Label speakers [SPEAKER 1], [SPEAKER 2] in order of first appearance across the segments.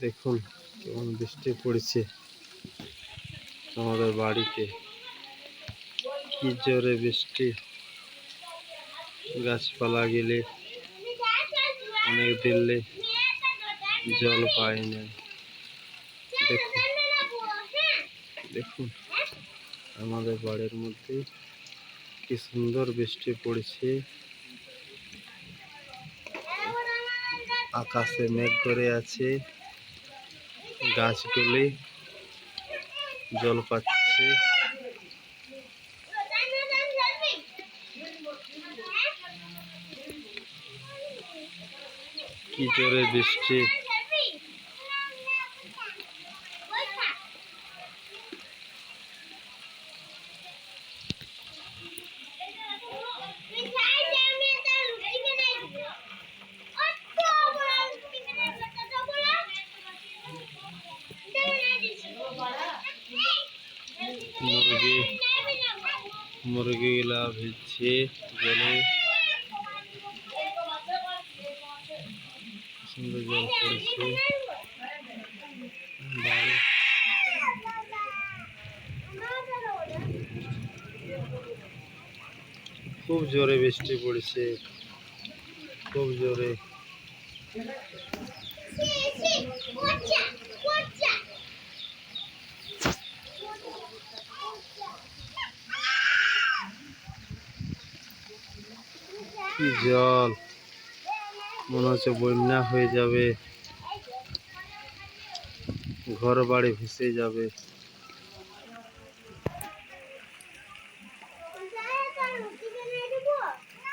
[SPEAKER 1] দেখুন কেমন বৃষ্টি পড়েছে আমাদের বাড়িতে। কি জোরে বৃষ্টি। গাছপালা গেলে অনেক দিলে জল পায় না। দেখুন দেখুন আমাদের বাড়ির মধ্যে কি সুন্দর বৃষ্টি পড়েছে। আকাশে মেঘ করে আছে। গাছগুলি জল পাচ্ছে। কি জোরে বৃষ্টি। মুরগিগুলা ভিজছে জলে। সুন্দর জল পড়েছে। খুব জোরে বৃষ্টি পড়েছে। খুব জোরে। কি জল? মনে হচ্ছে বন্যা হয়ে যাবে। ঘর বাড়ি ভেসে যাবে।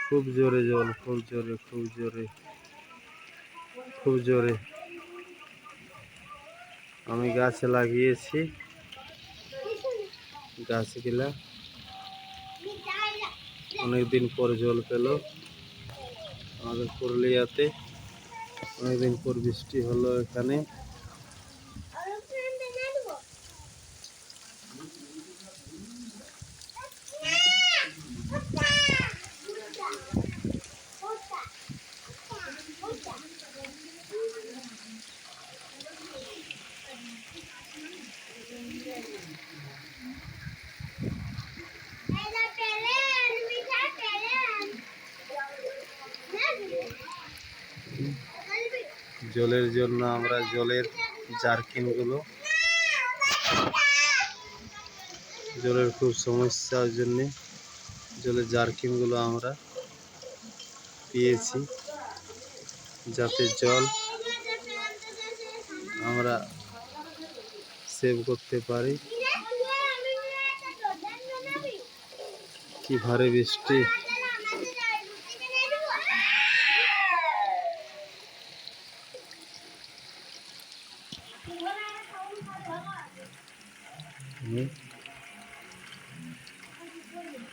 [SPEAKER 1] খুব জোরে জল, খুব জোরে খুব জোরে খুব জোরে। আমি গাছ লাগিয়েছি। গাছগুলা অনেকদিন পর জল পেল। আমাদের পুরুলিয়াতে অনেকদিন পর বৃষ্টি হলো এখানে। জলের জন্য আমরা জলের জারকিনগুলো জলের খুব সমস্যার জন্যে জলের জারকিনগুলো আমরা পেয়েছি, যাতে জল আমরা সেভ করতে পারি। কি ভারে বৃষ্টি।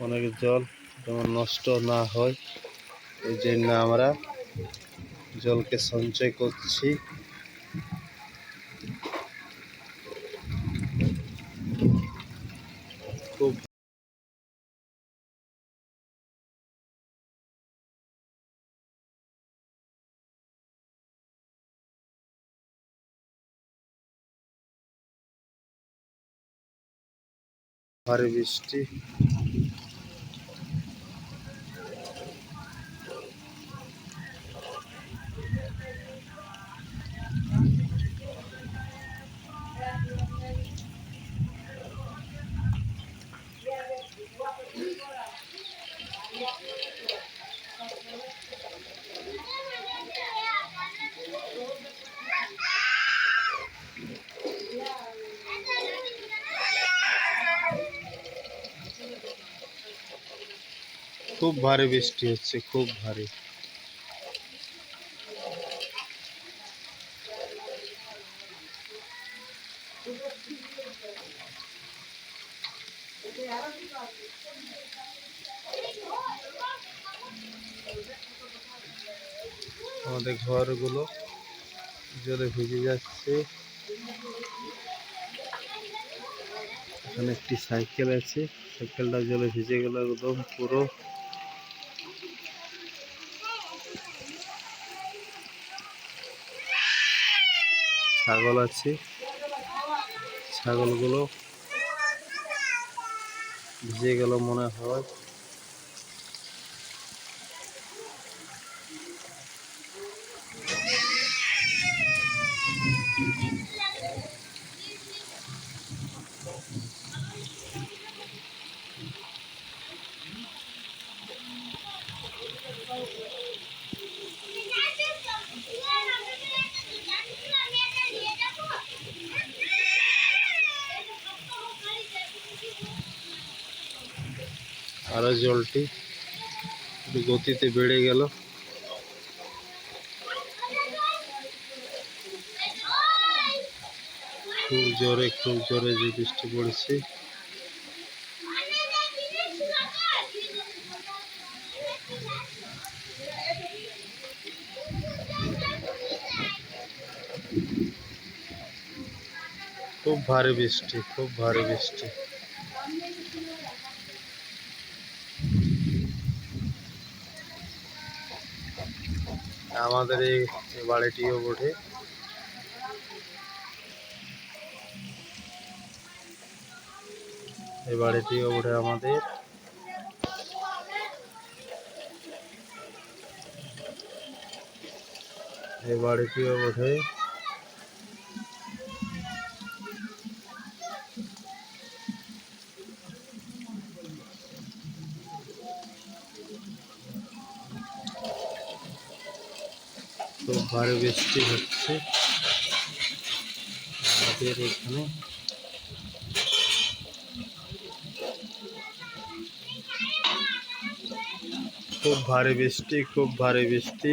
[SPEAKER 1] অনেক জল যেমন নষ্ট না হয় এই জন্য আমরা জলকে সঞ্চয় করছি। ভারী বৃষ্টি। খুব ভারী বৃষ্টি হচ্ছে, খুব ভারী। আমাদের ঘরগুলো জলে ভিজে যাচ্ছে। এখানে একটি সাইকেল আছে, সাইকেলটা জলে ভিজে গেল একদম পুরো। ছাগল আছে। ছাগলগুলো ভিজে গেল মনে হয়। আরও জলটি একটু গতিতে বেড়ে গেল। খুব জোরে খুব জোরে যে বৃষ্টি পড়ছে। খুব ভারী বৃষ্টি, খুব ভারী বৃষ্টি। আমাদের এই বাড়িটিও বটে। এই বাড়িটিও বটে আমাদের। এই বাড়িটিও বটে। খুব ভারী বৃষ্টি হচ্ছে। আমাদের এখানে খুব ভারী বৃষ্টি খুব ভারী বৃষ্টি।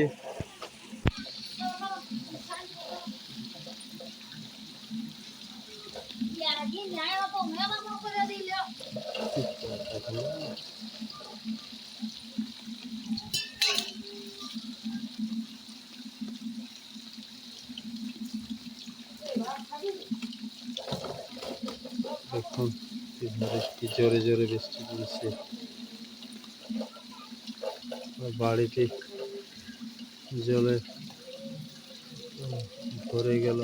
[SPEAKER 1] দেখুন বৃষ্টি জোরে জোরে বৃষ্টি পড়ছে। বাড়িটি জলে ভরে গেল।